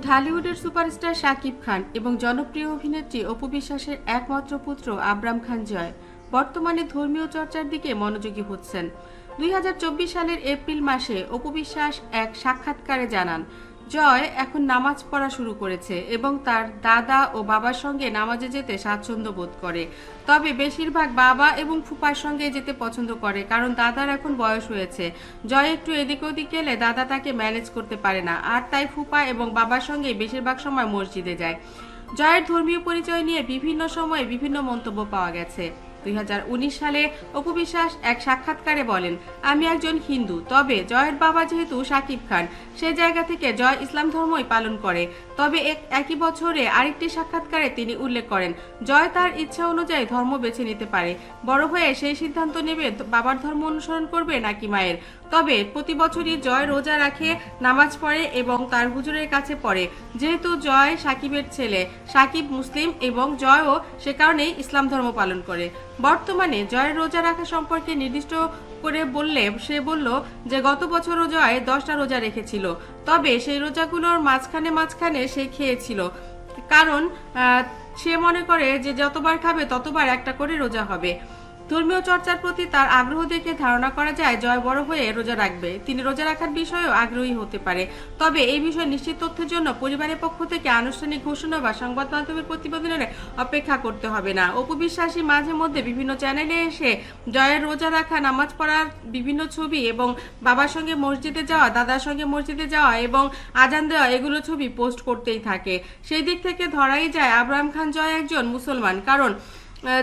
ঢালিউডের superstar Shakib Khan এবং জনপ্রিয় অভিনেত্রী অপু বিশ্বাসের একমাত্র পুত্র আব্রাম খান জয় বর্তমানে ধর্মীয় চর্চার দিকে মনোযোগী হচ্ছেন। দুই হাজার চব্বিশ সালের এপ্রিল মাসে অপু বিশ্বাস এক সাক্ষাৎকারে জানান জয় এখন নামাজ পড়া শুরু করেছে এবং তার দাদা ও বাবার সঙ্গে নামাজে যেতে স্বাচ্ছন্দ্য বোধ করে। তবে বেশিরভাগ বাবা এবং ফুপার সঙ্গে যেতে পছন্দ করে কারণ দাদার এখন বয়স হয়েছে। জয় একটু এদিক ওদিক গেলে দাদা তাকে ম্যানেজ করতে পারে না, আর তাই ফুপা এবং বাবার সঙ্গে বেশিরভাগ সময় মসজিদে যায়। জয়ের ধর্মীয় পরিচয় নিয়ে বিভিন্ন সময়ে বিভিন্ন মন্তব্য পাওয়া গেছে। দুই হাজার উনিশ সালে অপু বিশ্বাস এক সাক্ষাৎকারে বলেন, আমি একজন হিন্দু, তবে জয়ের বাবা যেহেতু সাকিব খান, সে জায়গা থেকে জয় ইসলাম ধর্মই পালন করে। তবে এক- একই বছরে আরেকটি সাক্ষাৎকারে তিনি উল্লেখ করেন, জয় তার ইচ্ছা অনুযায়ী ধর্ম বেছে নিতে পারে। বড় হয়ে সেই সিদ্ধান্ত নেবে, বাবার ধর্ম অনুসরণ করবে নাকি মায়ের? তবে প্রতি বছরই জয় রোজা রাখে, নামাজ পড়ে এবং তার হুজুরের কাছে পড়ে। যেহেতু জয় সাকিবের ছেলে, সাকিব মুসলিম এবং জয়ও সে কারণেই ইসলাম ধর্ম পালন করে। বর্তমানে জয়ের রোজা রাখা সম্পর্কে নির্দিষ্ট করে বললে, সে বলল যে গত বছরও জয় দশটা রোজা রেখেছিল, তবে সেই রোজাগুলোর মাঝখানে মাঝখানে সে খেয়েছিল। কারণ সে মনে করে যে যতবার খাবে ততবার একটা করে রোজা হবে। ধর্মীয় চর্চার প্রতি তার আগ্রহ দেখে ধারণা করা যায়, জয় বড় হয়ে রোজা রাখবে। তিনি রোজা রাখার বিষয়েও আগ্রহী হতে পারে। তবে এই বিষয়ে নিশ্চিত তথ্যের জন্য পরিবারের পক্ষ থেকে আনুষ্ঠানিক ঘোষণা বা সংবাদ মাধ্যমের প্রতিবেদনের অপেক্ষা করতে হবে না। অপু বিশ্বাসী মাঝে মধ্যে বিভিন্ন চ্যানেলে এসে জয়ের রোজা রাখা, নামাজ পড়ার বিভিন্ন ছবি এবং বাবার সঙ্গে মসজিদে যাওয়া, দাদার সঙ্গে মসজিদে যাওয়া এবং আজান দেওয়া, এগুলো ছবি পোস্ট করতেই থাকে। সেই দিক থেকে ধরাই যায় আব্রাহাম খান জয় একজন মুসলমান। কারণ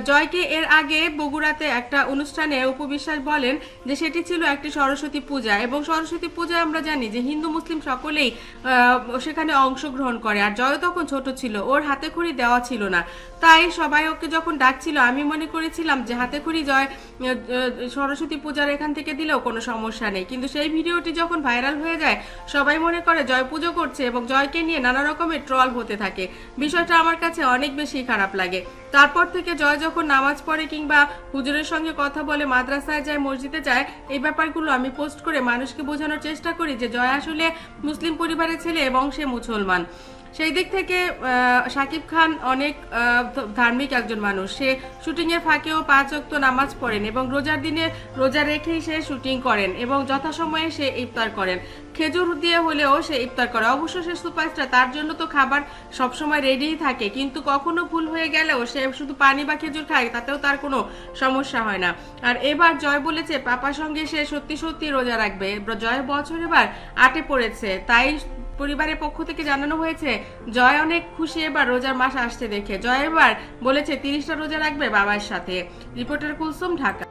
জয়কে এর আগে বগুড়াতে একটা অনুষ্ঠানে উপবিশ্বাস বলেন যে সেটি ছিল একটি সরস্বতী পূজা এবং সরস্বতী পূজায় আমরা জানি যে হিন্দু মুসলিম সকলেই সেখানে অংশগ্রহণ করে। আর জয় তখন ছোট ছিল, ওর হাতে খড়ি দেওয়া ছিল না। তাই সবাই ওকে যখন ডাকছিল, আমি মনে করেছিলাম যে হাতে খড়ি জয় সরস্বতী পূজার এখান থেকে দিলেও কোনো সমস্যা নেই। কিন্তু সেই ভিডিওটি যখন ভাইরাল হয়ে যায়, সবাই মনে করে জয় পুজো করছে এবং জয়কে নিয়ে নানা রকমের ট্রল হতে থাকে। বিষয়টা আমার কাছে অনেক বেশি খারাপ লাগে। তারপর থেকে জয় যখন নামাজ পড়ে কিংবা হুজুরের সঙ্গে কথা বলে মাদ্রাসায় যায়, মসজিদে যায়, এই ব্যাপারগুলো আমি পোস্ট করে মানুষকে বোঝানোর চেষ্টা করি যে জয় আসলে মুসলিম পরিবারের ছেলে এবং সে মুসলমান। সেই দিক থেকে শাকিব খান অনেক ধার্মিক একজন মানুষ। সে শুটিং এর ফাঁকেও পাঁচ অক্ত নামাজ পড়েন এবং রোজার দিনে রোজা রেখেই সে শুটিং করেন এবং যথাসময়ে সে ইফতার করেন। খেজুর দিয়ে হলেও সে ইফতার করে। অবশ্য সে সুপারস্টার, তার জন্য তো খাবার সবসময় রেডিই থাকে। কিন্তু কখনো ভুল হয়ে গেলেও সে শুধু পানি বা খেজুর খায়, তাতেও তার কোনো সমস্যা হয় না। আর এবার জয় বলেছে, পাপার সঙ্গে সে সত্যি সত্যি রোজা রাখবে। জয় বছর এবার আটে পড়েছে। তাই পরিবারের পক্ষ থেকে জানানো হয়েছে, জয় অনেক খুশি এবার রোজার মাস আসছে দেখে। জয় এবার বলেছে, তিরিশটা রোজা রাখবে বাবার সাথে। রিপোর্টার কুলসুম ঢাকা।